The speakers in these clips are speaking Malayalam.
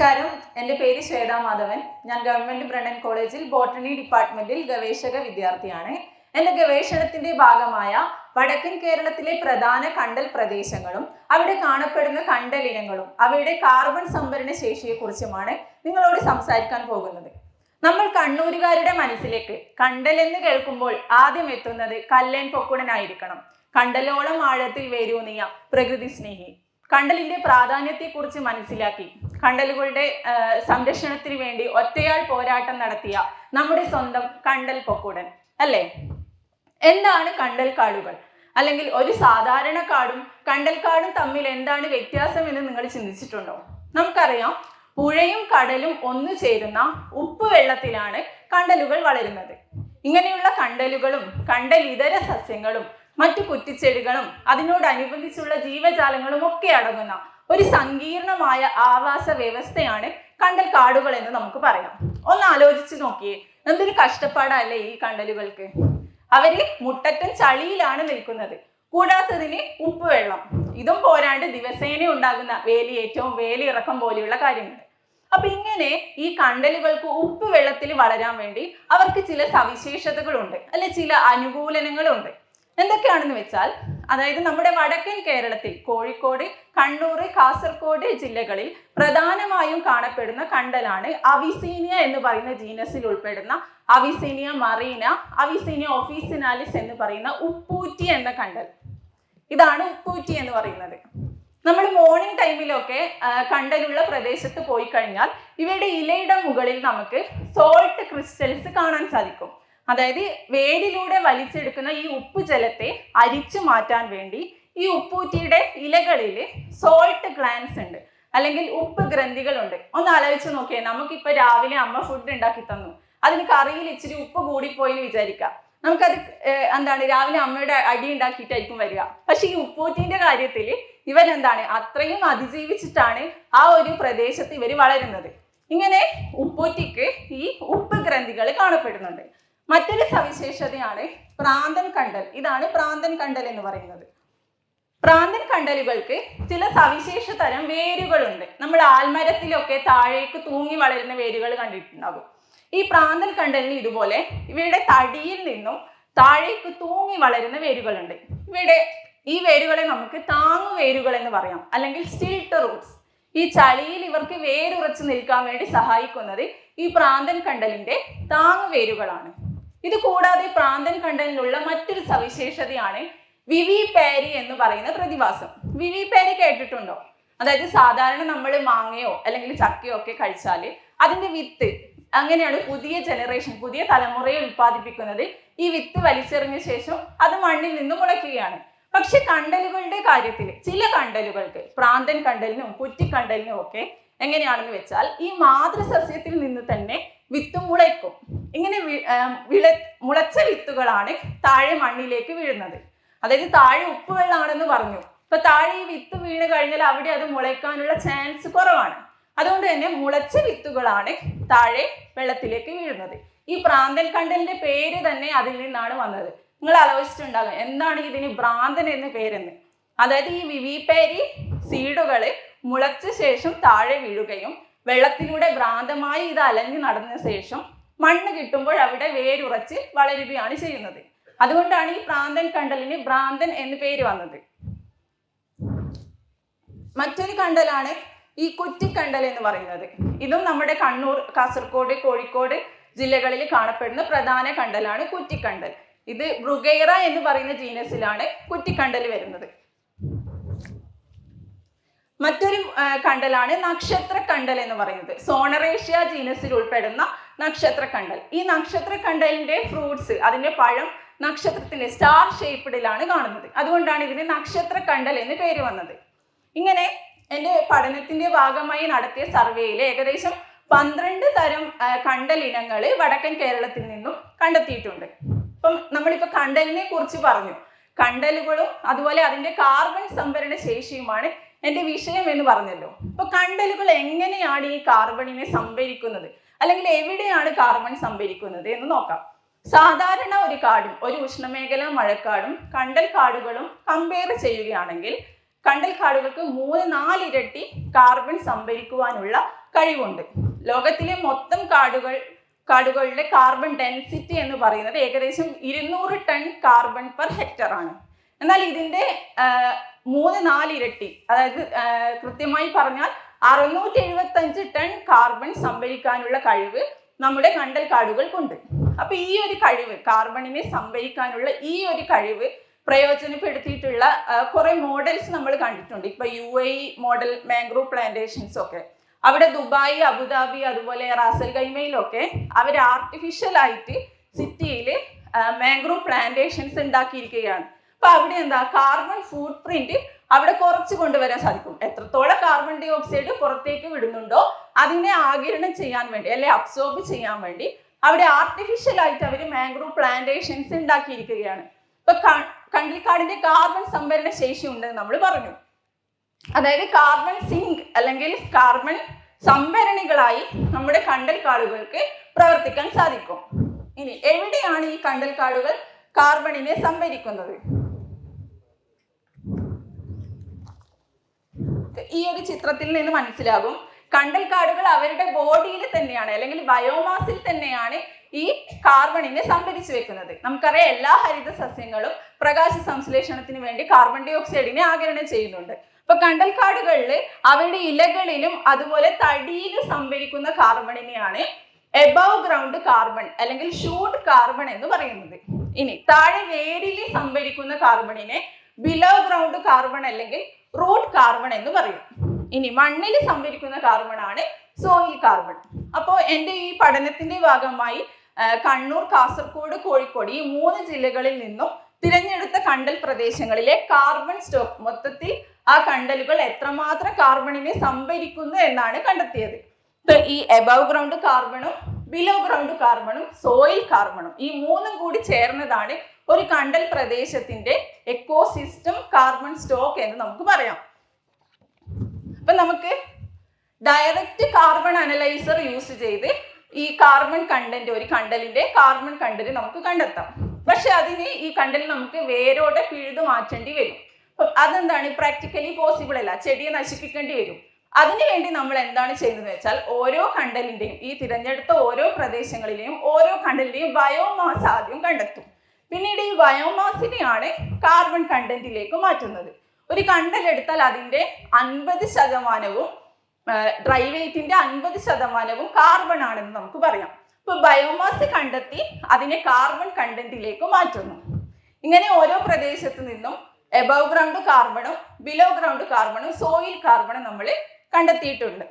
നമസ്കാരം. എന്റെ പേര് ശ്വേതാ മാധവൻ. ഞാൻ ഗവൺമെന്റ് ബ്രണ്ണൻ കോളേജിൽ ബോട്ടണി ഡിപ്പാർട്ട്മെന്റിൽ ഗവേഷക വിദ്യാർത്ഥിയാണ്. എന്റെ ഗവേഷണത്തിന്റെ ഭാഗമായ വടക്കൻ കേരളത്തിലെ പ്രധാന കണ്ടൽ പ്രദേശങ്ങളും അവിടെ കാണപ്പെടുന്ന കണ്ടൽ ഇനങ്ങളും അവയുടെ കാർബൺ സംഭരണ ശേഷിയെക്കുറിച്ചുമാണ് നിങ്ങളോട് സംസാരിക്കാൻ പോകുന്നത്. നമ്മൾ കണ്ണൂരുകാരുടെ മനസ്സിലേക്ക് കണ്ടൽ എന്ന് കേൾക്കുമ്പോൾ ആദ്യം എത്തുന്നത് കല്ലൻ പൊക്കുടനായിരിക്കണം. കണ്ടലോളം ആഴത്തിൽ വേരൂന്നിയ പ്രകൃതി സ്നേഹി. കണ്ടലിന്റെ പ്രാധാന്യത്തെക്കുറിച്ച് മനസ്സിലാക്കി. കണ്ടലുകളുടെ സംരക്ഷണത്തിന് വേണ്ടി ഒറ്റയാൾ പോരാട്ടം നടത്തിയ നമ്മുടെ സ്വന്തം കണ്ടൽ പൊക്കുടൻ അല്ലേ? എന്താണ് കണ്ടൽ കാടുകൾ? അല്ലെങ്കിൽ ഒരു സാധാരണ കാടും കണ്ടൽ കാടും തമ്മിൽ എന്താണ് വ്യത്യാസം എന്ന് നിങ്ങൾ ചിന്തിച്ചിട്ടുണ്ടോ? നമുക്കറിയാം പുഴയും കടലും ഒന്നു ചേരുന്ന ഉപ്പ് വെള്ളത്തിലാണ് കണ്ടലുകൾ വളരുന്നത്. ഇങ്ങനെയുള്ള കണ്ടലുകളും കണ്ടൽ ഇതര സസ്യങ്ങളും മറ്റു കുറ്റിച്ചെടികളും അതിനോടനുബന്ധിച്ചുള്ള ജീവജാലങ്ങളും ഒക്കെ അടങ്ങുന്ന ഒരു സങ്കീർണമായ ആവാസ വ്യവസ്ഥയാണ് കണ്ടൽ കാടുകൾ എന്ന് നമുക്ക് പറയാം. ഒന്ന് ആലോചിച്ച് നോക്കിയേ എന്തൊരു കഷ്ടപ്പാടല്ലേ ഈ കണ്ടലുകൾക്ക്? അവർ മുട്ടറ്റൻ ചളിയിലാണ് നിൽക്കുന്നത്. കൂടാത്തതിന് ഉപ്പ് വെള്ളം ഇതും പോരാണ്ട് ദിവസേന ഉണ്ടാകുന്ന വേലി ഏറ്റവും വേലി ഇറക്കം പോലെയുള്ള കാര്യങ്ങൾ. അപ്പൊ ഇങ്ങനെ ഈ കണ്ടലുകൾക്ക് ഉപ്പ് വെള്ളത്തിൽ വളരാൻ വേണ്ടി അവർക്ക് ചില സവിശേഷതകളുണ്ട്. അല്ലെ ചില അനുകൂലനങ്ങളുണ്ട്. എന്തൊക്കെയാണെന്ന് വെച്ചാൽ അതായത് നമ്മുടെ വടക്കൻ കേരളത്തിൽ കോഴിക്കോട് കണ്ണൂർ കാസർഗോഡ് ജില്ലകളിൽ പ്രധാനമായും കാണപ്പെടുന്ന കണ്ടലാണ് അവിസീനിയ എന്ന് പറയുന്ന ജീനസിൽ ഉൾപ്പെടുന്ന അവിസീനിയ മറീന അവിസീനിയ ഓഫീസിനാലിസ് എന്ന് പറയുന്ന ഉപ്പൂറ്റി എന്ന കണ്ടൽ. ഇതാണ് ഉപ്പൂറ്റി എന്ന് പറയുന്നത്. നമ്മൾ മോർണിംഗ് ടൈമിലൊക്കെ കണ്ടലുള്ള പ്രദേശത്ത് പോയി കഴിഞ്ഞാൽ ഇവയുടെ ഇലയുടെ മുകളിൽ നമുക്ക് സോൾട്ട് ക്രിസ്റ്റൽസ് കാണാൻ സാധിക്കും. അതായത് വേരിലൂടെ വലിച്ചെടുക്കുന്ന ഈ ഉപ്പ് ജലത്തെ അരിച്ചു മാറ്റാൻ വേണ്ടി ഈ ഉപ്പൂറ്റിയുടെ ഇലകളിൽ സോൾട്ട് ഗ്ലാൻസ് ഉണ്ട്. അല്ലെങ്കിൽ ഉപ്പ് ഗ്രന്ഥികളുണ്ട്. ഒന്ന് ആലോചിച്ച് നോക്കിയേ നമുക്കിപ്പോൾ രാവിലെ അമ്മ ഫുഡ് ഉണ്ടാക്കി തന്നു. അതിന് കറിയിൽ ഇച്ചിരി ഉപ്പ് കൂടിപ്പോയി എന്ന് വിചാരിക്കാം. നമുക്കത് എന്താണ് രാവിലെ അമ്മയുടെ അടി ഉണ്ടാക്കിയിട്ടായിരിക്കും വരിക. പക്ഷെ ഈ ഉപ്പൂറ്റിന്റെ കാര്യത്തിൽ ഇവൻ എന്താണ് അത്രയും അതിജീവിച്ചിട്ടാണ് ആ ഒരു പ്രദേശത്ത് ഇവർ വളരുന്നത്. ഇങ്ങനെ ഉപ്പൂറ്റിക്ക് ഈ ഉപ്പ് ഗ്രന്ഥികൾ കാണപ്പെടുന്നുണ്ട്. മറ്റൊരു സവിശേഷതയാണ് പ്രാന്തൻ കണ്ടൽ. ഇതാണ് പ്രാന്തൻ കണ്ടൽ എന്ന് പറയുന്നത്. പ്രാന്തൻ കണ്ടലുകൾക്ക് ചില സവിശേഷ തരം വേരുകളുണ്ട്. നമ്മൾ ആൽമരത്തിലൊക്കെ താഴേക്ക് തൂങ്ങി വളരുന്ന വേരുകൾ കണ്ടിട്ടുണ്ടാകും. ഈ പ്രാന്തൻ കണ്ടലിന് ഇതുപോലെ ഇവയുടെ തടിയിൽ നിന്നും താഴേക്ക് തൂങ്ങി വളരുന്ന വേരുകളുണ്ട്. ഇവയുടെ ഈ വേരുകളെ നമുക്ക് താങ്ങു വേരുകൾ എന്ന് പറയാം. അല്ലെങ്കിൽ സ്റ്റിൽട്ട് റൂട്ട്സ് ഈ ചളിയിൽ ഇവർക്ക് വേരുറച്ച് നിൽക്കാൻ വേണ്ടി സഹായിക്കുന്നത് ഈ പ്രാന്തൻ കണ്ടലിന്റെ താങ്ങു വേരുകളാണ്. ഇത് കൂടാതെ പ്രാന്തൻ കണ്ടനിലുള്ള മറ്റൊരു സവിശേഷതയാണ് വിവി പാരി എന്ന് പറയുന്ന പ്രതിഭാസം. വിവി പാരി കേട്ടിട്ടുണ്ടോ? അതായത് സാധാരണ നമ്മൾ മാങ്ങയോ അല്ലെങ്കിൽ ചക്കയോ ഒക്കെ കഴിച്ചാൽ അതിന്റെ വിത്ത് അങ്ങനെയാണ് പുതിയ ജനറേഷൻ പുതിയ തലമുറയെ ഉൽപ്പാദിപ്പിക്കുന്നത്. ഈ വിത്ത് വലിച്ചെറിഞ്ഞ ശേഷം അത് മണ്ണിൽ നിന്ന് മുളയ്ക്കുകയാണ്. പക്ഷെ കണ്ടലുകളുടെ കാര്യത്തിൽ ചില കണ്ടലുകൾക്ക് പ്രാന്തൻ കണ്ടലിനും കുറ്റിക്കണ്ടലിനും ഒക്കെ എങ്ങനെയാണെന്ന് വെച്ചാൽ ഈ മാതൃസസ്യത്തിൽ നിന്ന് തന്നെ വിത്ത് മുളയ്ക്കും. ഇങ്ങനെ വിള മുളച്ച വിത്തുകളാണ് താഴെ മണ്ണിലേക്ക് വീഴുന്നത്. അതായത് താഴെ ഉപ്പ് വെള്ളമാണെന്ന് പറഞ്ഞു. ഇപ്പൊ താഴെ ഈ വിത്ത് വീണ് കഴിഞ്ഞാൽ അവിടെ അത് മുളയ്ക്കാനുള്ള ചാൻസ് കുറവാണ്. അതുകൊണ്ട് തന്നെ മുളച്ച വിത്തുകളാണ് താഴെ വെള്ളത്തിലേക്ക് വീഴുന്നത്. ഈ പ്രാന്തൻ കണ്ടലിന്റെ പേര് തന്നെ അതിൽ നിന്നാണ് വന്നത്. നിങ്ങൾ ആലോചിച്ചിട്ടുണ്ടാകും എന്താണ് ഇതിന് ഭ്രാന്തൻ എന്ന് പേരെന്ന്. അതായത് ഈ വിവിപേരി സീഡുകൾ മുളച്ച ശേഷം താഴെ വീഴുകയും വെള്ളത്തിലൂടെ ഭ്രാന്തമായി ഇത് അലഞ്ഞു നടന്ന ശേഷം മണ്ണ് കിട്ടുമ്പോൾ അവിടെ വേരുറച്ച് വളരുകയാണ് ചെയ്യുന്നത്. അതുകൊണ്ടാണ് ഈ പ്രാന്തൻ കണ്ടലിന് ഭ്രാന്തൻ എന്ന് പേര് വന്നത്. മറ്റൊരു കണ്ടലാണ് ഈ കുറ്റിക്കണ്ടൽ എന്ന് പറയുന്നത്. ഇതും നമ്മുടെ കണ്ണൂർ കാസർഗോഡ് കോഴിക്കോട് ജില്ലകളിൽ കാണപ്പെടുന്ന പ്രധാന കണ്ടലാണ് കുറ്റിക്കണ്ടൽ. ഇത് ബ്രുഗേറ എന്ന് പറയുന്ന ജീനസിലാണ് കുറ്റിക്കണ്ടൽ വരുന്നത്. മറ്റൊരു കണ്ടലാണ് നക്ഷത്ര കണ്ടൽ എന്ന് പറയുന്നത്. സോണറേഷ്യ ജീനസിൽ ഉൾപ്പെടുന്ന നക്ഷത്ര കണ്ടൽ ഈ നക്ഷത്ര കണ്ടലിന്റെ ഫ്രൂട്ട്സ് അതിന്റെ പഴം നക്ഷത്രത്തിന്റെ സ്റ്റാർ ഷേപ്പിഡിലാണ് കാണുന്നത്. അതുകൊണ്ടാണ് ഇതിന് നക്ഷത്ര കണ്ടൽ എന്ന് പേര് വന്നത്. ഇങ്ങനെ എന്റെ പഠനത്തിന്റെ ഭാഗമായി നടത്തിയ സർവേയിൽ ഏകദേശം പന്ത്രണ്ട് തരം കണ്ടൽ ഇനങ്ങൾ വടക്കൻ കേരളത്തിൽ നിന്നും കണ്ടെത്തിയിട്ടുണ്ട്. ഇപ്പം നമ്മളിപ്പോൾ കണ്ടലിനെ കുറിച്ച് പറഞ്ഞു. കണ്ടലുകളും അതുപോലെ അതിന്റെ കാർബൺ സംഭരണ ശേഷിയുമാണ് എന്റെ വിഷയം എന്ന് പറഞ്ഞല്ലോ. അപ്പൊ കണ്ടലുകൾ എങ്ങനെയാണ് ഈ കാർബണിനെ സംഭരിക്കുന്നത്? അല്ലെങ്കിൽ എവിടെയാണ് കാർബൺ സംഭരിക്കുന്നത് എന്ന് നോക്കാം. സാധാരണ ഒരു കാടും ഒരു ഉഷ്ണമേഖല മഴക്കാടും കണ്ടൽ കാടുകളും കമ്പയർ ചെയ്യുകയാണെങ്കിൽ കണ്ടൽ കാടുകൾക്ക് മൂന്ന് നാലിരട്ടി കാർബൺ സംഭരിക്കുവാനുള്ള കഴിവുണ്ട്. ലോകത്തിലെ മൊത്തം കാടുകൾ കാടുകളുടെ കാർബൺ ഡെൻസിറ്റി എന്ന് പറയുന്നത് ഏകദേശം ഇരുന്നൂറ് ടൺ കാർബൺ പെർ ഹെക്ടർ ആണ് എന്നാൽ ഇതിന്റെ മൂന്ന് നാല് ഇരട്ടി അതായത് കൃത്യമായി പറഞ്ഞാൽ അറുന്നൂറ്റി എഴുപത്തി അഞ്ച് ടൺ കാർബൺ സംഭരിക്കാനുള്ള കഴിവ് നമ്മുടെ കണ്ടൽ കാടുകൾക്കുണ്ട് അപ്പൊ ഈ ഒരു കഴിവ് കാർബണിനെ സംഭരിക്കാനുള്ള ഈ ഒരു കഴിവ് പ്രയോജനപ്പെടുത്തിയിട്ടുള്ള കുറെ മോഡൽസ് നമ്മൾ കണ്ടിട്ടുണ്ട്. ഇപ്പൊ U A model mangrove plantations ഒക്കെ. അവിടെ ദുബായ് അബുദാബി അതുപോലെ റാസൽ ഗൈമയിലൊക്കെ അവർ ആർട്ടിഫിഷ്യൽ ആയിട്ട് സിറ്റിയിൽ മാംഗ്രൂവ് പ്ലാന്റേഷൻസ് ഉണ്ടാക്കിയിരിക്കുകയാണ്. അപ്പൊ അവിടെ എന്താ? കാർബൺ ഫുട് പ്രിന്റ് അവിടെ കുറച്ച് കൊണ്ടുവരാൻ സാധിക്കും. എത്രത്തോളം കാർബൺ ഡൈ ഓക്സൈഡ് പുറത്തേക്ക് വിടുന്നുണ്ടോ അതിനെ ആകിരണം ചെയ്യാൻ വേണ്ടി അല്ലെ അബ്സോർബ് ചെയ്യാൻ വേണ്ടി അവിടെ ആർട്ടിഫിഷ്യൽ ആയിട്ട് അവർ മാംഗ്രൂവ് പ്ലാന്റേഷൻസ് ഉണ്ടാക്കിയിരിക്കുകയാണ്. ഇപ്പൊ കണ്ടൽക്കാടിന്റെ കാർബൺ സംഭരണ ശേഷി ഉണ്ടെന്ന് നമ്മൾ പറഞ്ഞു. അതായത് കാർബൺ സിങ്ക് അല്ലെങ്കിൽ കാർബൺ സംഭരണികളായി നമ്മുടെ കണ്ടൽക്കാടുകൾക്ക് പ്രവർത്തിക്കാൻ സാധിക്കും. ഇനി എവിടെയാണ് ഈ കണ്ടൽക്കാടുകൾ കാർബണിനെ സംഭരിക്കുന്നത്? ഈ ഒരു ചിത്രത്തിൽ നിന്ന് മനസ്സിലാകും. കണ്ടൽ കാടുകൾ അവരുടെ ബോഡിയിൽ തന്നെയാണ് അല്ലെങ്കിൽ ബയോമാസിൽ തന്നെയാണ് ഈ കാർബണിനെ സംഭരിച്ചു വെക്കുന്നത്. നമുക്കറിയാം എല്ലാ ഹരിത സസ്യങ്ങളും പ്രകാശ സംശ്ലേഷണത്തിന് വേണ്ടി കാർബൺ ഡൈ ഓക്സൈഡിനെ ആഗിരണം ചെയ്യുന്നുണ്ട്. അപ്പൊ കണ്ടൽ കാടുകളിൽ അവരുടെ ഇലകളിലും അതുപോലെ തടിയിലും സംഭരിക്കുന്ന കാർബണിനെയാണ് എബവ് ഗ്രൗണ്ട് കാർബൺ അല്ലെങ്കിൽ ഷൂട്ട് കാർബൺ എന്ന് പറയുന്നത്. ഇനി താഴെ വേരിൽ സംഭരിക്കുന്ന കാർബണിനെ ബിലോ ഗ്രൗണ്ട് കാർബൺ അല്ലെങ്കിൽ റൂട്ട് കാർബൺ എന്ന് പറയും. ഇനി മണ്ണിൽ സംഭരിക്കുന്ന കാർബൺ ആണ് സോയിൽ കാർബൺ അപ്പോൾ എന്റെ ഈ പഠനത്തിന്റെ ഭാഗമായി കണ്ണൂർ കാസർഗോഡ് കോഴിക്കോട് ഈ മൂന്ന് ജില്ലകളിൽ നിന്നും തിരഞ്ഞെടുത്ത കണ്ടൽ പ്രദേശങ്ങളിലെ കാർബൺ സ്റ്റോക്ക് മൊത്തത്തിൽ ആ കണ്ടലുകൾ എത്രമാത്രം കാർബണിനെ സംഭരിക്കുന്നു എന്നാണ് കണ്ടെത്തിയത്. ഈ എബവ് ഗ്രൗണ്ട് കാർബണും ബിലോ ഗ്രൗണ്ട് കാർബണും സോയിൽ കാർബണും ഈ മൂന്നും കൂടി ചേർന്നതാണ് ഒരു കണ്ടൽ പ്രദേശത്തിന്റെ എക്കോസിസ്റ്റം കാർബൺ സ്റ്റോക്ക് എന്ന് നമുക്ക് പറയാം. അപ്പൊ നമുക്ക് ഡയറക്റ്റ് കാർബൺ അനലൈസർ യൂസ് ചെയ്ത് ഈ കാർബൺ കണ്ടന്റ് ഒരു കണ്ടലിന്റെ കാർബൺ കണ്ടന്റ് നമുക്ക് കണ്ടെത്താം. പക്ഷെ അതിന് ഈ കണ്ടൽ നമുക്ക് വേരോടെ പിഴുതു മാറ്റേണ്ടി വരും. അതെന്താണ്? പ്രാക്ടിക്കലി പോസിബിൾ അല്ല. ചെടിയെ നശിപ്പിക്കേണ്ടി വരും. അതിനുവേണ്ടി നമ്മൾ എന്താണ് ചെയ്യുന്നത് വെച്ചാൽ ഓരോ കണ്ടലിന്റെയും ഈ തിരഞ്ഞെടുത്ത ഓരോ പ്രദേശങ്ങളിലെയും ഓരോ കണ്ടലിന്റെയും ബയോമാസ് ആദ്യം കണ്ടെത്തും. പിന്നീട് ഈ ബയോമാസിനെയാണ് കാർബൺ കണ്ടന്റിലേക്ക് മാറ്റുന്നത്. ഒരു കണ്ടൽ എടുത്താൽ അതിന്റെ അൻപത് ശതമാനവും ഡ്രൈ വെയിറ്റിന്റെ അൻപത് ശതമാനവും കാർബൺ ആണെന്ന് നമുക്ക് പറയാം. ഇപ്പൊ ബയോമാസ് കണ്ടെത്തി അതിനെ കാർബൺ കണ്ടന്റിലേക്ക് മാറ്റുന്നു. ഇങ്ങനെ ഓരോ പ്രദേശത്ത് നിന്നും എബവ് ഗ്രൗണ്ട് കാർബണും ബിലോ ഗ്രൗണ്ട് കാർബണും സോയിൽ കാർബണും നമ്മൾ കണ്ടെത്തിയിട്ടുണ്ട്.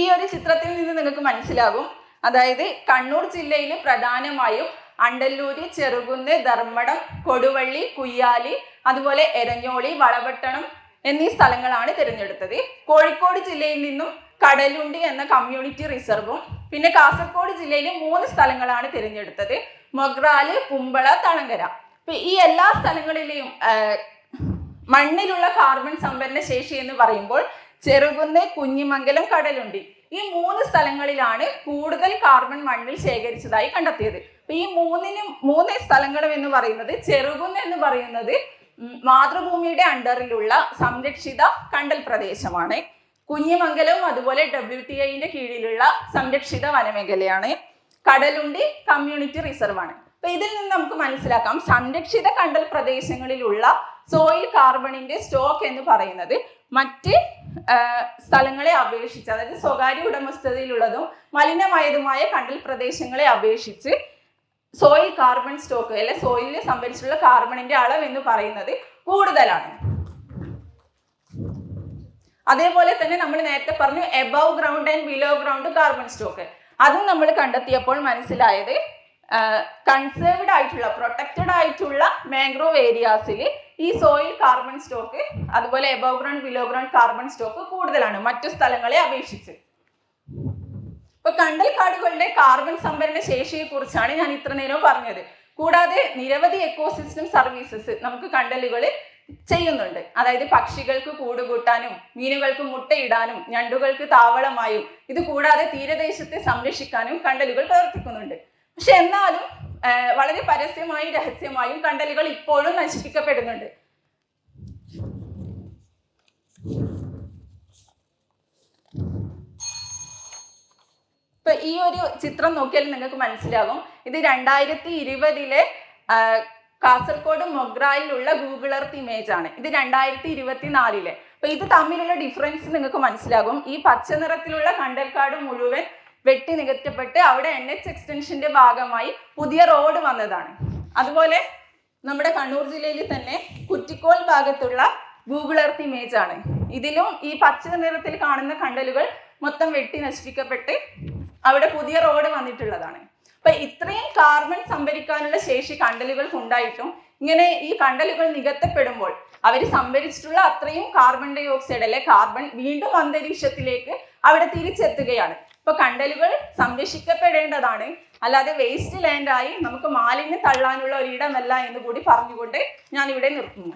ഈ ഒരു ചിത്രത്തിൽ നിന്ന് നിങ്ങൾക്ക് മനസ്സിലാകും. അതായത് കണ്ണൂർ ജില്ലയിൽ പ്രധാനമായും അണ്ടല്ലൂര് ചെറുകുന്ന് ധർമ്മടം കൊടുവള്ളി കുയ്യാലി അതുപോലെ എരഞ്ഞോളി വളപട്ടണം എന്നീ സ്ഥലങ്ങളാണ് തിരഞ്ഞെടുത്തത്. കോഴിക്കോട് ജില്ലയിൽ നിന്നും കടലുണ്ടി എന്ന കമ്മ്യൂണിറ്റി റിസർവും പിന്നെ കാസർഗോഡ് ജില്ലയിൽ മൂന്ന് സ്ഥലങ്ങളാണ് തിരഞ്ഞെടുത്തത്. മൊഗ്രാൽ കുമ്പള തളങ്കര. അപ്പൊ ഈ എല്ലാ സ്ഥലങ്ങളിലെയും മണ്ണിലുള്ള കാർബൺ സംഭരണ ശേഷി എന്ന് പറയുമ്പോൾ ചെറുകുന്ന് കുഞ്ഞിമംഗലം കടലുണ്ടി ഈ മൂന്ന് സ്ഥലങ്ങളിലാണ് കൂടുതൽ കാർബൺ മണ്ണിൽ ശേഖരിച്ചതായി കണ്ടെത്തിയത്. അപ്പൊ ഈ മൂന്നിനും മൂന്ന് സ്ഥലങ്ങളും എന്ന് പറയുന്നത് ചെറുകുന്ന് എന്ന് പറയുന്നത് മാതൃഭൂമിയുടെ അണ്ടറിലുള്ള സംരക്ഷിത കണ്ടൽ പ്രദേശമാണ്. കുഞ്ഞിമംഗലവും അതുപോലെ ഡബ്ല്യു ടി ഐന്റെ കീഴിലുള്ള സംരക്ഷിത വനമേഖലയാണ്. കടലുണ്ടി കമ്മ്യൂണിറ്റി റിസർവ് ആണ് അപ്പൊ ഇതിൽ നിന്ന് നമുക്ക് മനസ്സിലാക്കാം. സംരക്ഷിത കണ്ടൽ പ്രദേശങ്ങളിലുള്ള സോയിൽ കാർബണിന്റെ സ്റ്റോക്ക് എന്ന് പറയുന്നത് മറ്റ് സ്ഥലങ്ങളെ അപേക്ഷിച്ച് അതായത് സ്വകാര്യ ഉടമസ്ഥതയിലുള്ളതും മലിനമായതുമായ കണ്ടൽ പ്രദേശങ്ങളെ അപേക്ഷിച്ച് സോയിൽ കാർബൺ സ്റ്റോക്ക് അല്ലെ സോയിലിൽ സംഭരിച്ചിട്ടുള്ള കാർബണിന്റെ അളവ് എന്ന് പറയുന്നത് കൂടുതലാണ്. അതേപോലെ തന്നെ നമ്മൾ നേരത്തെ പറഞ്ഞു above ground and below ground carbon stock അതും നമ്മൾ കണ്ടെത്തിയപ്പോൾ മനസ്സിലായത് കൺസേർവ്ഡ് ആയിട്ടുള്ള പ്രൊട്ടക്റ്റഡ് ആയിട്ടുള്ള മാംഗ്രോവ് ഏരിയാസിൽ ഈ സോയിൽ കാർബൺ സ്റ്റോക്ക് അതുപോലെ above ground below ground carbon stock കൂടുതലാണ് മറ്റു സ്ഥലങ്ങളെ അപേക്ഷിച്ച്. ഇപ്പൊ കണ്ടൽ കാടുകളുടെ കാർബൺ സംഭരണ ശേഷിയെ കുറിച്ചാണ് ഞാൻ ഇത്ര നേരം പറഞ്ഞത്. കൂടാതെ നിരവധി എക്കോസിസ്റ്റം സർവീസസ് നമുക്ക് കണ്ടലുകൾ ചെയ്യുന്നുണ്ട്. അതായത് പക്ഷികൾക്ക് കൂടുകൂട്ടാനും മീനുകൾക്ക് മുട്ടയിടാനും ഞണ്ടുകൾക്ക് താവളമായും ഇത് കൂടാതെ തീരദേശത്തെ സംരക്ഷിക്കാനും കണ്ടലുകൾ പ്രവർത്തിക്കുന്നുണ്ട്. പക്ഷെ എന്നാലും വളരെ പരസ്യമായും രഹസ്യമായും കണ്ടലുകൾ ഇപ്പോഴും നശിപ്പിക്കപ്പെടുന്നുണ്ട്. ഇപ്പൊ ഈ ഒരു ചിത്രം നോക്കിയാൽ നിങ്ങൾക്ക് മനസ്സിലാകും. ഇത് രണ്ടായിരത്തി ഇരുപതിലെ കാസർഗോഡ് മൊഗ്രായിലുള്ള ഗൂഗിൾ എർത്ത് ഇമേജ് ആണ്. ഇത് രണ്ടായിരത്തി ഇരുപത്തിനാലിലെ അപ്പൊ ഇത് തമ്മിലുള്ള ഡിഫറൻസ് നിങ്ങൾക്ക് മനസ്സിലാകും. ഈ പച്ച നിറത്തിലുള്ള കണ്ടൽക്കാട് മുഴുവൻ വെട്ടി നികറ്റപ്പെട്ട് അവിടെ എൻ എച്ച് എക്സ്റ്റൻഷന്റെ ഭാഗമായി പുതിയ റോഡ് വന്നതാണ്. അതുപോലെ നമ്മുടെ കണ്ണൂർ ജില്ലയിൽ തന്നെ കുറ്റിക്കോൽ ഭാഗത്തുള്ള ഗൂഗിൾ എർത്ത് ഇമേജ് ആണ്. ഇതിലും ഈ പച്ച നിറത്തിൽ കാണുന്ന കണ്ടലുകൾ മൊത്തം വെട്ടി നശിപ്പിക്കപ്പെട്ട് അവിടെ പുതിയ റോഡ് വന്നിട്ടുള്ളതാണ്. അപ്പൊ ഇത്രയും കാർബൺ സംഭരിക്കാനുള്ള ശേഷി കണ്ടലുകൾക്ക് ഉണ്ടായിട്ടും ഇങ്ങനെ ഈ കണ്ടലുകൾ നികത്തപ്പെടുമ്പോൾ അവർ സംഭരിച്ചിട്ടുള്ള അത്രയും കാർബൺ ഡൈ ഓക്സൈഡ് അല്ലെ കാർബൺ വീണ്ടും അന്തരീക്ഷത്തിലേക്ക് അവിടെ തിരിച്ചെത്തുകയാണ്. ഇപ്പൊ കണ്ടലുകൾ സംരക്ഷിക്കപ്പെടേണ്ടതാണ്. അല്ലാതെ വേസ്റ്റ് ലാൻഡായി നമുക്ക് മാലിന്യം തള്ളാനുള്ള ഒരിടമല്ല എന്ന് കൂടി പറഞ്ഞുകൊണ്ട് ഞാൻ ഇവിടെ നിർത്തുന്നു.